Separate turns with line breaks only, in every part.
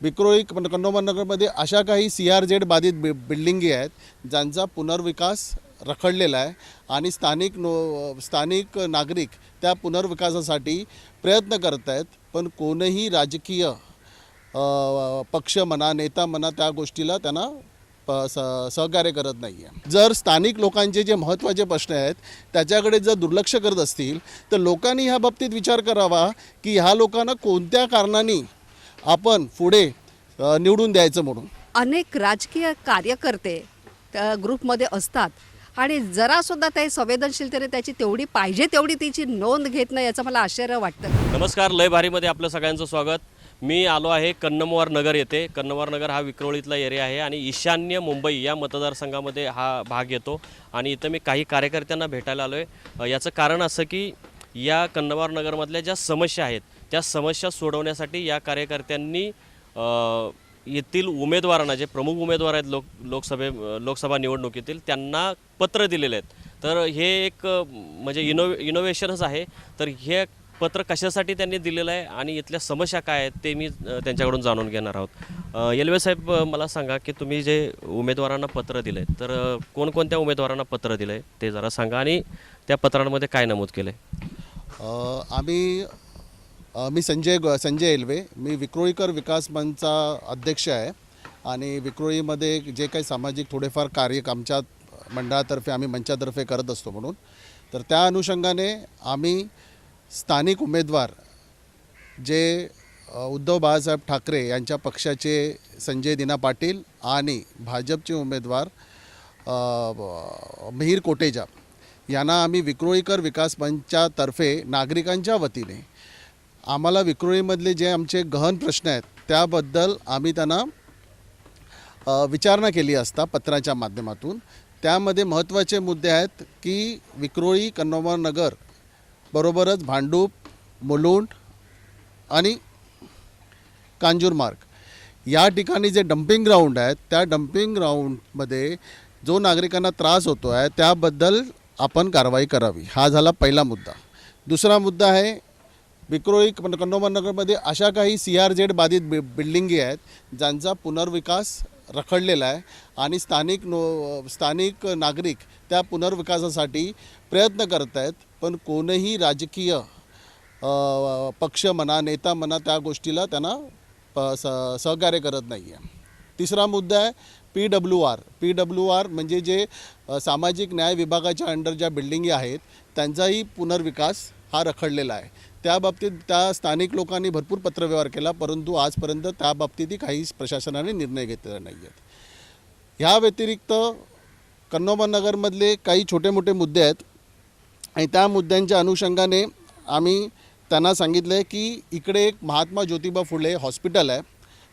विक्रोळी कन्नोमनगरमध्ये अशा काही C R Z बाधित बि बिल्डिंगी आहेत ज्यांचा पुनर्विकास रखडलेला आहे आणि स्थानिक नो स्थानिक नागरिक त्या पुनर्विकासासाठी प्रयत्न करत आहेत पण कोणीही राजकीय पक्ष म्हणा नेता म्हणा त्या गोष्टीला त्यांना प स सहकार्य करत नाही आहे जर स्थानिक लोकांचे जे महत्त्वाचे प्रश्न आहेत त्याच्याकडे जर दुर्लक्ष करत असतील तर लोकांनी ह्या बाबतीत विचार करावा की ह्या लोकांना कोणत्या कारणाने आपण पुढे निवडून द्यायचं म्हणून.
अनेक राजकीय कार्यकर्ते त्या ग्रुपमध्ये असतात आणि जरासुद्धा ते संवेदनशीलतेने त्याची तेवढी पाहिजे तेवढी तिची नोंद घेत नाही याचं मला आश्चर्य वाटतं.
नमस्कार लय भारीमध्ये आपलं सगळ्यांचं स्वागत. मी आलो आहे कन्नमवार नगर येथे. कन्नमवार नगर हा विक्रोळीतला एरिया आहे आणि ईशान्य मुंबई या मतदारसंघामध्ये हा भाग येतो आणि इथं मी काही कार्यकर्त्यांना भेटायला आलो आहे याचं कारण असं की या कन्नमवार नगरमधल्या ज्या समस्या आहेत त्या समस्या सोडवण्यासाठी या कार्यकर्त्यांनी येथील उमेदवारांना जे प्रमुख उमेदवार आहेत लोक लोकसभे लोकसभा निवडणुकीतील त्यांना पत्र दिलेले आहेत. तर हे एक म्हणजे इनो इनोव्हेशनच आहे. तर हे पत्र कशासाठी त्यांनी दिलेलं आहे आणि इथल्या समस्या काय आहेत ते मी त्यांच्याकडून जाणून घेणार आहोत. येलवे साहेब मला सांगा की तुम्ही जे उमेदवारांना पत्र दिलं आहे तर कोणकोणत्या उमेदवारांना पत्र दिलं आहे ते जरा सांगा आणि त्या पत्रांमध्ये काय नमूद केलं आहे
आम्ही मी संजय ग- संजय एल्वे. मी विक्रोळीकर विकास मंचा अध्यक्ष आहे. आणि विक्रोळीमध्ये जे काही सामाजिक थोडेफार कार्य आमच्या मंडळातर्फे आम्ही मंचातर्फे करत असतो म्हणून. तर त्या अनुषंगाने आम्ही स्थानिक उमेदवार जे उद्धव बाळासाहेब ठाकरे यांच्या पक्षाचे संजय दिना पाटील आणि भाजपचे उमेदवार मिहीर कोटेजा यांना आम्ही विक्रोळीकर विकास मंचातर्फे नागरिकांच्या वतीने आम्हाला विक्रोळीमधले जे आमचे गहन प्रश्न आहेत त्याबद्दल आम्ही त्यांना विचारणा केली असता पत्राच्या माध्यमातून. त्यामध्ये महत्त्वाचे मुद्दे आहेत की विक्रोळी कन्नोमर नगर बरोबरच भांडूप मुलुंड आणि कांजूरमार्ग या ठिकाणी जे डम्पिंग ग्राउंड आहेत त्या डम्पिंग ग्राउंडमध्ये जो नागरिकांना त्रास होतो आहे त्याबद्दल आपण कारवाई करावी. हा झाला पहिला मुद्दा. दुसरा मुद्दा आहे विक्रोळी कन्नोमर नगरमध्ये अशा काही सी आर जेड बाधित बि बिल्डिंगी आहेत ज्यांचा पुनर्विकास रखडलेला आहे आणि स्थानिक नो स्थानिक नागरिक त्या पुनर्विकासासाठी प्रयत्न करत आहेत पण कोणीही राजकीय पक्ष म्हणा नेता म्हणा त्या गोष्टीला त्यांना प स सहकार्य करत नाही आहे तिसरा मुद्दा आहे P W R P W R म्हणजे जे सामाजिक न्याय विभागाच्या अंडर ज्या बिल्डिंगी आहेत त्यांचाही पुनर्विकास हा रखडलेला आहे. त्याबाबतीत त्या स्थानिक लोकांनी भरपूर पत्रव्यवहार केला परंतु आजपर्यंत त्या बाबतीतही काही प्रशासनाने निर्णय घेतलेला नाही आहेत ह्या व्यतिरिक्त कन्नोमर नगरमधले काही छोटे मोठे मुद्दे आहेत. आणि त्या मुद्द्यांच्या अनुषंगाने आम्ही त्यांना सांगितलं आहे की इकडे एक महात्मा ज्योतिबा फुले हॉस्पिटल आहे.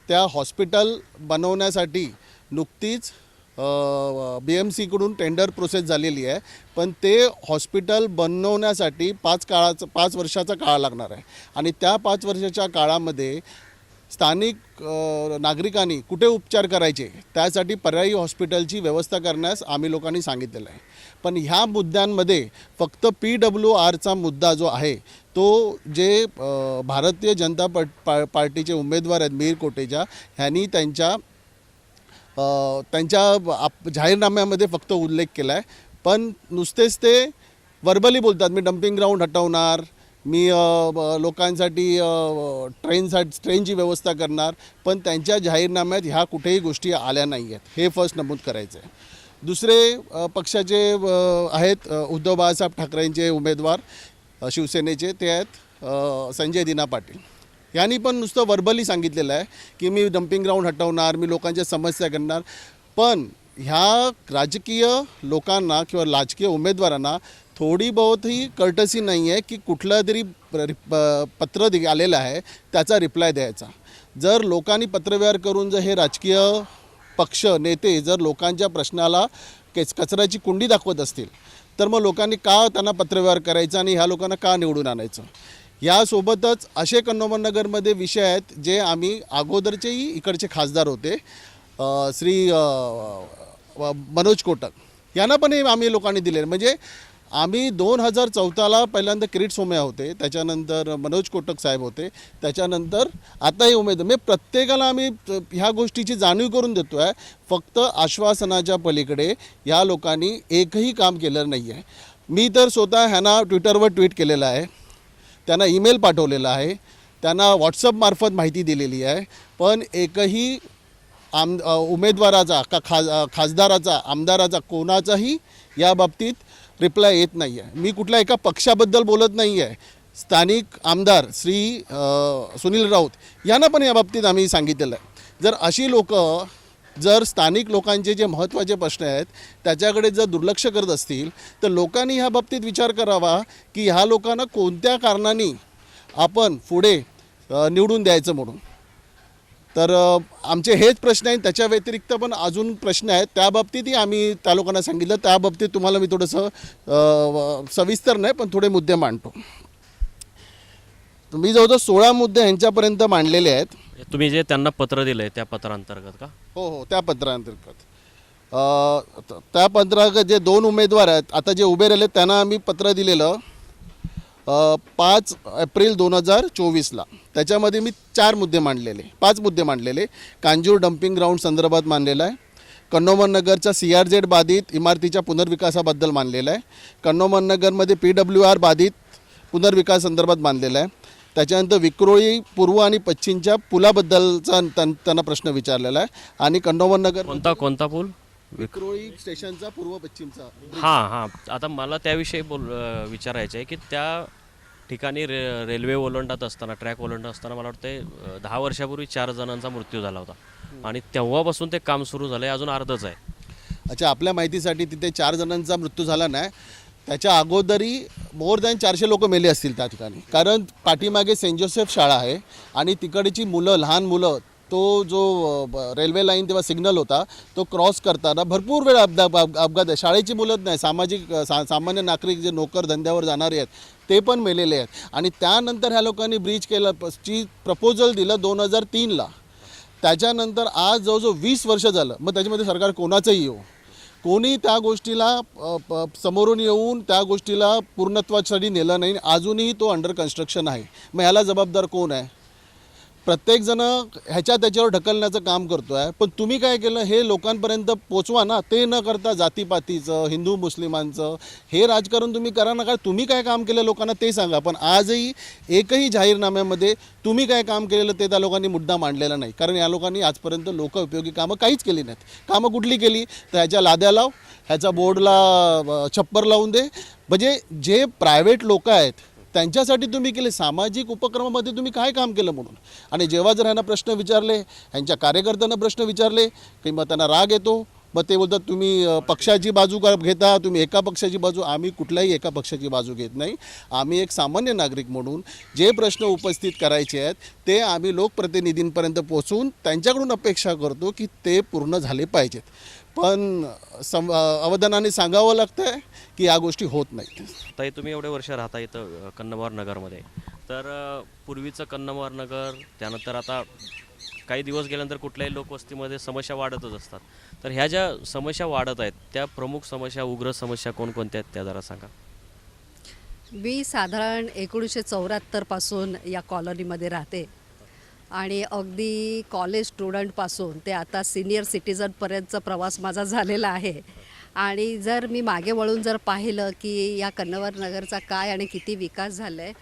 त्या हॉस्पिटल बनवण्यासाठी नुकतीच बी एम सीकडून टेंडर प्रोसेस झालेली आहे. पण ते हॉस्पिटल बनवण्यासाठी पाच काळाचं पाच वर्षाचा काळ लागणार आहे. आणि त्या पाच वर्षाच्या काळामध्ये स्थानिक नागरिकांनी कुठे उपचार करायचे त्यासाठी पर्यायी हॉस्पिटलची व्यवस्था करण्यास आम्ही लोकांनी सांगितलेलं आहे. पण ह्या मुद्द्यांमध्ये फक्त पी डब्ल्यू आरचा मुद्दा जो आहे तो जे भारतीय जनता पट पा पार्टीचे उमेदवार आहेत मीर कोटेजा ह्यांनी त्यांच्या त्यांच्या आप जाहीरनाम्यामध्ये फक्त उल्लेख केला आहे पण नुसतेच ते वर्बली बोलतात. मी डम्पिंग ग्राउंड हटवणार मी लोकांसाठी ट्रेनसाठी ट्रेनची व्यवस्था करणार पण त्यांच्या जाहीरनाम्यात ह्या कुठेही गोष्टी आल्या नाही आहेत हे फर्स्ट नमूद करायचं आहे दुसरे पक्षाचे आहेत उद्धव बाळासाहेब ठाकरेंचे उमेदवार शिवसेनेचे ते आहेत संजय दिना पाटील. यांनी पण नुसतं वर्बली सांगितलेलं आहे की मी डम्पिंग ग्राउंड हटवणार मी लोकांच्या समस्या करणार. पण ह्या राजकीय लोकांना किंवा राजकीय उमेदवारांना थोडी बहुत ही कर्टसी नाही आहे की कुठलं तरी प- पत्र दि आलेलं आहे त्याचा रिप्लाय द्यायचा. जर लोकांनी पत्रव्यवहार करून जर हे राजकीय पक्ष नेते जर लोकांच्या प्रश्नाला केच कचऱ्याची कुंडी दाखवत असतील तर मग लोकांनी का त्यांना पत्रव्यवहार करायचा आणि ह्या लोकांना का निवडून आणायचं? यासोबतच असे कन्नोमनगरमध्ये विषय आहेत जे आम्ही अगोदरचेही इकडचे खासदार होते अ, श्री अ, व- मनोज कोटक. यांना पण हे आम्ही लोकांनी दिले. म्हणजे आम्ही दोन हजार चौदाला पहिल्यांदा किरीट सोमया होते त्याच्यानंतर मनोज कोटक साहेब होते त्याच्यानंतर आता हे उमेद म्हणजे प्रत्येकाला आम्ही त- ह्या गोष्टीची जाणीव करून देतो आहे फक्त आश्वासनाच्या पलीकडे या लोकांनी एकही काम केलं नाही आहे मी तर स्वतः ह्यांना ट्विटरवर ट्विट केलेलं आहे. त्यांना ईमेल पाठवलेला आहे. त्यांना व्हॉट्सअपमार्फत माहिती दिलेली आहे. पण एकही आम उमेदवाराचा का खास खासदाराचा आमदाराचा कोणाचाही या बाबतीत रिप्लाय येत नाही आहे मी कुठल्या एका पक्षाबद्दल बोलत नाही आहे स्थानिक आमदार श्री सुनील राऊत यांना पण या बाबतीत आम्ही सांगितलेलं आहे. जर अशी लोक जर स्थानिक लोकांचे जे महत्त्वाचे प्रश्न आहेत त्याच्याकडे जर दुर्लक्ष करत असतील तर लोकांनी ह्या बाबतीत विचार करावा की ह्या लोकांना कोणत्या कारणाने आपण पुढे निवडून द्यायचं म्हणून. तर आमचे हेच प्रश्न आहेत त्याच्या व्यतिरिक्त पण अजून प्रश्न आहेत. त्याबाबतीतही आम्ही त्या लोकांना सांगितलं. त्या बाबतीत तुम्हाला मी थोडंसं सविस्तर नाही पण थोडे मुद्दे मांडतो. मी जवळजवळ सोळा मुद्दे ह्यांच्यापर्यंत मांडलेले आहेत.
तुम्ही जे त्यांना पत्र दिलंय त्या पत्रांतर्गत का?
हो हो त्या पत्रांतर्गत. अ, त- त्या पत्रांतर्गत जे दोन उमेदवार आहेत आता जे उभे राहिले त्यांना आम्ही पत्र दिलेलं अ, पाच एप्रिल दोन हजार चोवीसला. त्याच्यामध्ये मी चार मुद्दे मांडलेले पाच मुद्दे मांडलेले. कांजूर डम्पिंग ग्राउंड संदर्भात मांडलेला आहे. कन्नोमन नगरच्या सी आर झेड बाधित इमारतीच्या पुनर्विकासाबद्दल मांडलेला आहे. कन्नोमन नगरमध्ये पी डब्ल्यू आर बाधित पुनर्विकास संदर्भात मांडलेलं आहे. त्याच्यानंतर विक्रोळी पूर्व आणि पश्चिमच्या पुलाबद्दलचा त्यां- त्यांना प्रश्न विचारलेला आहे. आणि कन्नोमन नगर
कोणता कोणता पूल?
विक्रोळी स्टेशनचा पूर्व पश्चिमचा.
हां हां. आता मला त्याविषयी बोल विचारायचं आहे की त्या ठिकाणी रे रेल्वे ओलांडत असताना ट्रॅक ओलांडत असताना मला वाटतं दहा वर्षापूर्वी चार जणांचा मृत्यू झाला होता. आणि तेव्हापासून ते काम सुरू झालं आहे अजून अर्धच आहे.
अच्छा आपल्या माहितीसाठी तिथे चार जणांचा मृत्यू झाला नाही. त्याच्या अगोदरही मोर दॅन चारशे लोक मेले असतील त्या ठिकाणी. कारण पाठीमागे सेंट जोसेफ शाळा आहे आणि तिकडची मुलं लहान मुलं तो जो ब- रेल्वे लाईन तेव्हा सिग्नल होता तो क्रॉस करताना भरपूर वेळ अपघात अपघात आहे. शाळेची मुलंच नाही सामाजिक सा सामान्य नागरिक जे नोकर धंद्यावर जाणारे आहेत ते पण मेलेले आहेत. आणि त्यानंतर ह्या लोकांनी ब्रिज केलं ची प्रपोजल दिलं दोन हजार तीनला. त्याच्यानंतर आज जवळजवळ वीस वर्ष झालं. मग त्याच्यामध्ये सरकार कोणाचंही येऊ. कोणी त्या गोष्टीला प- समोरून येऊन त्या गोष्टीला पूर्णत्वासाठी नेलं नाही. अजूनही तो अंडर कन्स्ट्रक्शन आहे. मग ह्याला जबाबदार कोण आहे? प्रत्येकजणं ह्याच्या त्याच्यावर ढकलण्याचं काम करतो आहे पण तुम्ही काय केलं? हे लोकांपर्यंत पोचवा ना. ते न करता जातीपातीचं हिंदू मुस्लिमांचं हे राजकारण तुम्ही करा ना. कारण तुम्ही काय काम केलं लोकांना ते सांगा. पण आजही एकही जाहीरनाम्यामध्ये तुम्ही काय काम केलेलं ते त्या लोकांनी मुद्दा मांडलेला नाही. कारण या लोकांनी आजपर्यंत लोक उपयोगी कामं काहीच केली नाहीत. कामं कुठली केली? तर ह्याच्या लाद्या लाव ह्याच्या बोर्डला छप्पर लावून दे. म्हणजे जे प्रायव्हेट लोक आहेत त्यांच्यासाठी तुम्ही केले सामाजिक उपक्रमामध्ये तुम्ही काय काम केलं म्हणून? आणि जेव्हा जर ह्यांना प्रश्न विचारले ह्यांच्या कार्यकर्त्यांना प्रश्न विचारले की मग त्यांना राग येतो मग ते बोलतात तुम्ही पक्षाची बाजू घेता? तुम्ही एका पक्षाची बाजू आम्ही कुठल्याही एका पक्षाची बाजू घेत नाही. आम्ही एक सामान्य नागरिक म्हणून जे प्रश्न उपस्थित करायचे आहेत ते आम्ही लोकप्रतिनिधींपर्यंत पोचवून त्यांच्याकडून अपेक्षा करतो की ते पूर्ण झाले पाहिजेत. पण सम अवधानाने सांगावं लागतं आहे की या गोष्टी होत नाहीत.
ताई तुम्ही एवढे वर्ष राहता इथं कन्नमवार नगरमध्ये. तर पूर्वीचं कन्नमवार नगर त्यानंतर आता काही दिवस गेल्यानंतर कुठल्याही लोकवस्तीमध्ये समस्या वाढतच असतात. तर ह्या ज्या समस्या वाढत आहेत त्या प्रमुख समस्या उग्र समस्या कोणकोणत्या आहेत त्या जरा सांगा.
मी साधारण एकोणीसशे चौऱ्याहत्तरपासून या कॉलनीमध्ये राहते. आणि अगदी कॉलेज स्टुडंटपासून ते आता सिनियर सिटीजनपर्यंतचा प्रवास माझा झालेला आहे. आणि जर मी मागे वळून जर पाहिलं की या कन्नवर नगरचा काय आणि किती विकास झाला आहे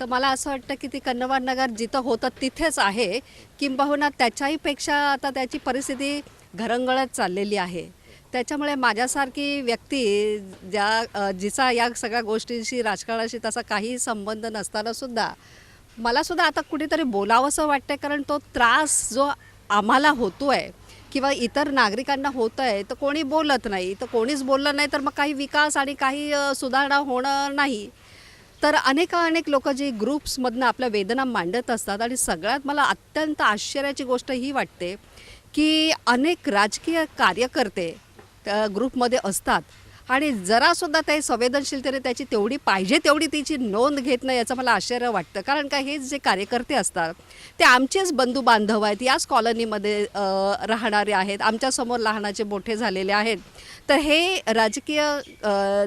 तर मला असं वाटतं की ती कन्नवार नगर जिथं होतं तिथेच आहे. किंबहुना त्याच्याहीपेक्षा आता त्याची परिस्थिती घरंगळत चाललेली आहे. त्याच्यामुळे माझ्यासारखी व्यक्ती ज्या जिचा या सगळ्या गोष्टींशी राजकारणाशी तसा काही संबंध नसताना सुद्धा मला सुद्धा आता कुठेतरी बोलावंसं वाटतं कारण तो त्रास जो आम्हाला होतो आहे किंवा इतर नागरिकांना होत आहे तर कोणी बोलत नाही. तर कोणीच बोललं नाही तर मग काही विकास आणि काही सुधारणा होणार नाही. तर अनेक अनेक लोक जे ग्रुप्समधनं आपल्या वेदना मांडत असतात आणि सगळ्यात मला अत्यंत आश्चर्याची गोष्ट ही वाटते की अनेक राजकीय कार्यकर्ते ग्रुपमध्ये असतात. आणि जरासुद्धा ते संवेदनशीलतेने त्याची तेवढी पाहिजे तेवढी तिची नोंद घेत नाही याचं मला आश्चर्य वाटतं. कारण का हे जे कार्यकर्ते असतात ते आमचेच बंधू बांधव आहेत. याच कॉलनीमध्ये राहणारे आहेत. आमच्यासमोर लहानाचे मोठे झालेले आहेत. तर हे राजकीय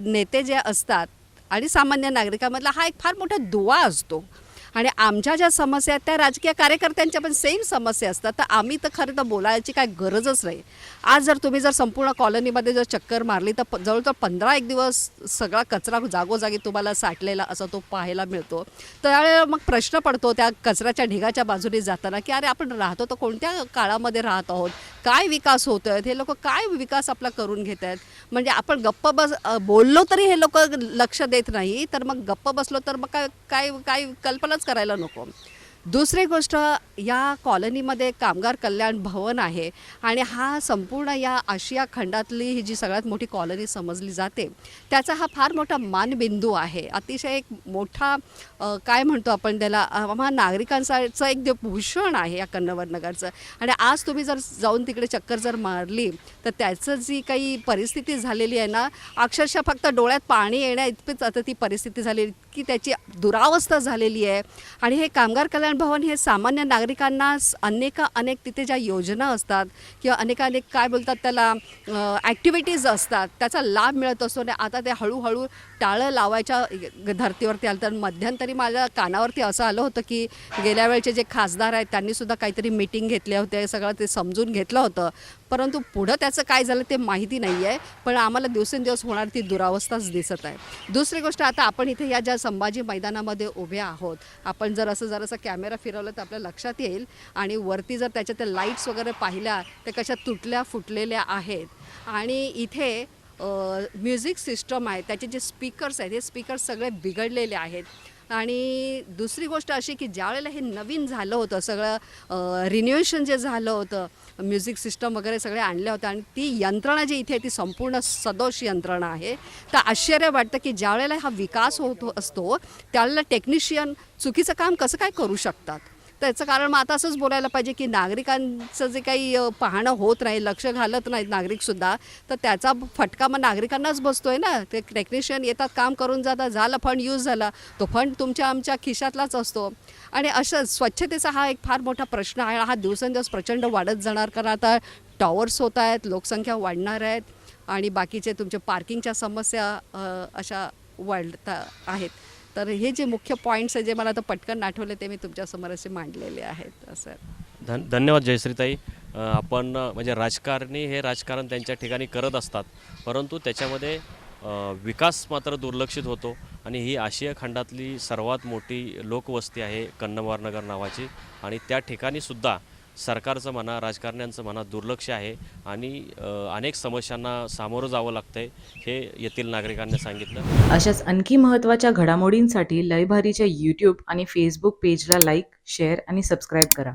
नेते जे असतात आणि सामान्य नागरिकांमधला हा एक फार मोठा दुवा असतो. आणि आमच्या ज्या समस्या आहेत त्या राजकीय कार्यकर्त्यांच्या पण सेम समस्या असतात. तर आम्ही तर खरं तर बोलायची काय गरजच नाही. आज जर तुम्ही जर संपूर्ण कॉलनीमध्ये जर चक्कर मारली तर प- जवळजवळ पंधरा एक दिवस सगळा कचरा जागोजागी तुम्हाला साठलेला असा तो पाहायला मिळतो. त्यावेळेला मग प्रश्न पडतो त्या कचऱ्याच्या ढिगाच्या बाजूने जाताना की अरे आपण राहतो तर कोणत्या काळामध्ये राहत आहोत? काय विकास होतो आहेत हे लोक काय विकास आपला करून घेत आहेत? म्हणजे आपण गप्प बस बोललो तरी हे लोक लक्ष देत नाही. तर मग गप्प बसलो तर मग काय काय काय कल्पनाच करायला नको. दुसरी गोष्ट या कॉलनीमध्ये कामगार कल्याण भवन आहे आणि हा संपूर्ण या आशिया खंडातली ही जी सगळ्यात मोठी कॉलनी समजली जाते त्याचा हा फार मोठा मानबिंदू आहे. अतिशय एक मोठा काय म्हणतो आपण त्याला आम्हा नागरिकांचं एक जे भूषण आहे या कन्नवर नगरचं. आणि आज तुम्ही जर जाऊन तिकडे चक्कर जर मारली तर त्याचं जी काही परिस्थिती झालेली आहे ना अक्षरशः फक्त डोळ्यात पाणी येण्या इतकीच आता ती परिस्थिती झालेली की त्याची दुरावस्था झालेली आहे. आणि हे कामगार कल्याण भवन हे सामान्य नागरिकांना अनेक अनेक तिथे ज्या योजना असतात किंवा अनेकानेक काय बोलतात त्याला ॲक्टिव्हिटीज असतात त्याचा लाभ मिळत असतो आणि आता ते हळूहळू टाळं लावायच्या धर्तीवरती आलं. तर मध्यंतरी माझ्या कानावरती असं आलं होतं की गेल्या वेळचे जे खासदार आहेत त्यांनीसुद्धा काहीतरी मिटिंग घेतले होते सगळं ते समजून घेतलं होतं. परंतु पुढं त्याचं काय झालं ते माहिती नाही आहे पण आम्हाला दिवसेंदिवस होणार ती दुरावस्थाच दिसत आहे. दुसरी गोष्ट आता आपण इथे या ज्या संभाजी मैदानामध्ये उभे आहोत आपण जर असं जरासं कॅमेरा फिरवलं तर आपल्या लक्षात येईल आणि वरती जर त्याच्या त्या लाईट्स वगैरे पाहिल्या तर कशा तुटल्या फुटलेल्या आहेत. आणि इथे म्युझिक सिस्टम आहे त्याचे जे स्पीकर्स आहेत हे स्पीकर्स सगळे बिघडलेले आहेत. आणि दुसरी गोष्ट अशी की ज्यावेळेला हे नवीन झालं होतं सगळं रिन्युएशन जे झालं होतं म्युझिक सिस्टम वगैरे सगळे आणल्या होत्या आणि ती यंत्रणा जी इथे आहे ती संपूर्ण सदोष यंत्रणा आहे. तर आश्चर्य वाटतं की ज्यावेळेला हा विकास होत असतो त्यावेळेला टेक्निशियन चुकीचं काम कसं काय करू शकतात? त्याचं कारण मग आता असंच बोलायला पाहिजे की नागरिकांचं जे काही पाहणं होत नाही लक्ष घालत नाहीत नागरिकसुद्धा तर त्याचा फटका मग नागरिकांनाच बसतो आहे ना? ते टेक्निशियन येतात काम करून जातात झालं फंड यूज झाला तो फंड तुमच्या आमच्या खिशातलाच असतो. आणि असं स्वच्छतेचा हा एक फार मोठा प्रश्न आहे हा दिवसेंदिवस प्रचंड वाढत जाणार कारण आता टॉवर्स होत आहेत लोकसंख्या वाढणार आहेत आणि बाकीचे तुमच्या पार्किंगच्या समस्या अशा वाढता आहेत. तर हे जे मुख्य पॉईंट्स आहे जे मला आता पटकन आठवले ते मी तुमच्यासमोर असे मांडलेले आहेत असं.
धन धन्यवाद जयश्रीताई. आपण म्हणजे राजकारणी हे राजकारण त्यांच्या ठिकाणी करत असतात परंतु त्याच्यामध्ये विकास मात्र दुर्लक्षित होतो आणि ही आशिया खंडातली सर्वात मोठी लोकवस्ती आहे कन्नवारनगर नावाची आणि त्या ठिकाणीसुद्धा सरकारचं म्हणा राजकारण्यांचं म्हणा दुर्लक्ष आहे आणि अनेक समस्यांना सामोरं जावं लागतंय हे येथील नागरिकांनी सांगितलं.
अशाच आणखी महत्त्वाच्या घडामोडींसाठी लयभारीच्या यूट्यूब आणि फेसबुक पेजला लाईक शेअर आणि सबस्क्राईब करा.